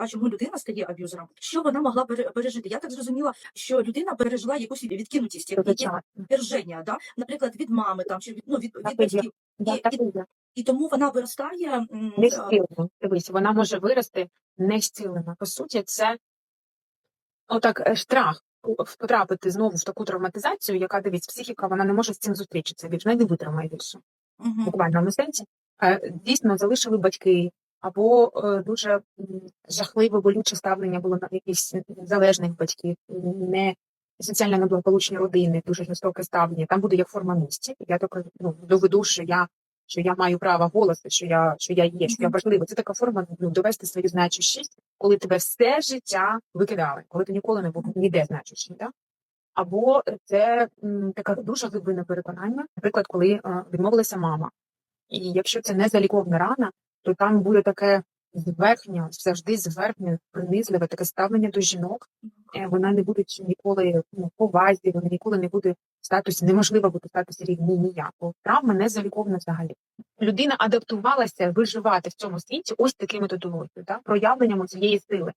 а чому людина стає аб'юзером? Що вона могла пережити? Я так зрозуміла, що людина пережила якусь відкинутість, держення, да? наприклад, від мами там чи від ну від, від батьків, Да, І- і і тому вона виростає. м, Не е. Дивись, вона може вирости не зцілена. По суті, це отак е, страх потрапити знову в таку травматизацію, яка дивись, психіка вона не може з цим зустрічатися, більш не витримає більше. мгм. в буквальному сенсі. Е, Дійсно, залишили батьки, або е, дуже жахливе болюче ставлення було на якихось залежних батьків, не соціально неблагополучні родини, дуже жорстоке ставлення. Там буде як форма місця. Я так ну, доведу, що я. Що я маю право голосу, що я що я є, що я важлива. Це така форма ну, довести свою значущість, коли тебе все життя викидали, коли ти ніколи не був ніде значущий. Да? Або це м, така дуже глибинне переконання, наприклад, коли е, відмовилася мама. І якщо це не заліковна рана, то там буде таке зверхнє, завжди зверхнє, принизливе таке ставлення до жінок. Е, Вона не буде ніколи ну, повазі, вона ніколи не буде в статусі, неможливо бути в статусі рівні ніяко. Травма не заліковна взагалі. Людина адаптувалася виживати в цьому світі ось такими методологією, да? проявленням цієї сили.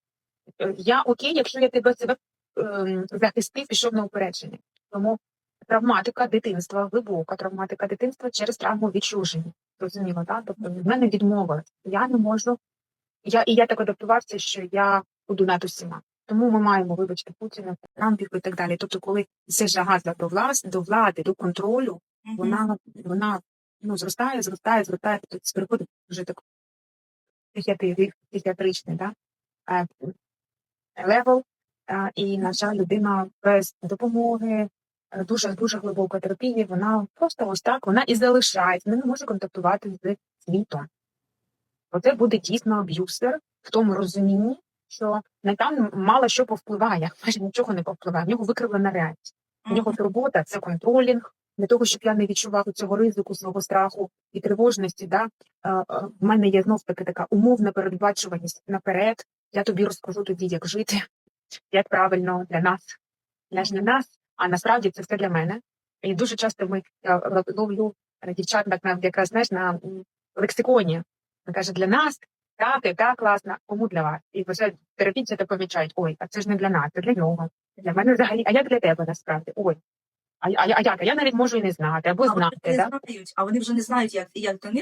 Е, Я окей, якщо я тебе себе ем, захистив, пішов на упередження. Тому травматика дитинства, глибока травматика дитинства через травму відчуження. Зрозуміло, так? Тобто в мене відмова. Я не можу. Я, і я так адаптувався, що я буду над усіма. Тому ми маємо, вибачте, Путіна, Трампів і так далі. Тобто, коли це жага до влади, до влади, до контролю, Мгм. вона, вона ну, зростає, зростає, зростає, тобто переходить вже так психіатри- психіатричний, да? е, левел. Е, І, на жаль, людина без допомоги, дуже дуже глибокої терапії, вона просто ось так, вона і залишається, вона не може контактувати з світом. Оце буде дійсно аб'юсер в тому розумінні, що на там мало що повпливає, майже нічого не повпливає. В нього викривлена реальність. В нього турбота це контролінг. Для того, щоб я не відчував цього ризику, свого страху і тривожності, да, в мене є знов таки така умовна передбачуваність наперед. Я тобі розкажу тоді, як жити, як правильно для нас, для ж не нас, а насправді це все для мене. І дуже часто ми я ловлю е, дівчат так якраз знаєш на лексиконі. Вона каже, для нас так, так класно, кому для вас? І вже терапійці це помічають, ой, а це ж не для нас, це для нього. Для мене взагалі, а як для тебе насправді? Ой. А, а, а як? А я навіть можу і не знати, або А вони знати, не да? знають, а вони вже не знають, як, як до них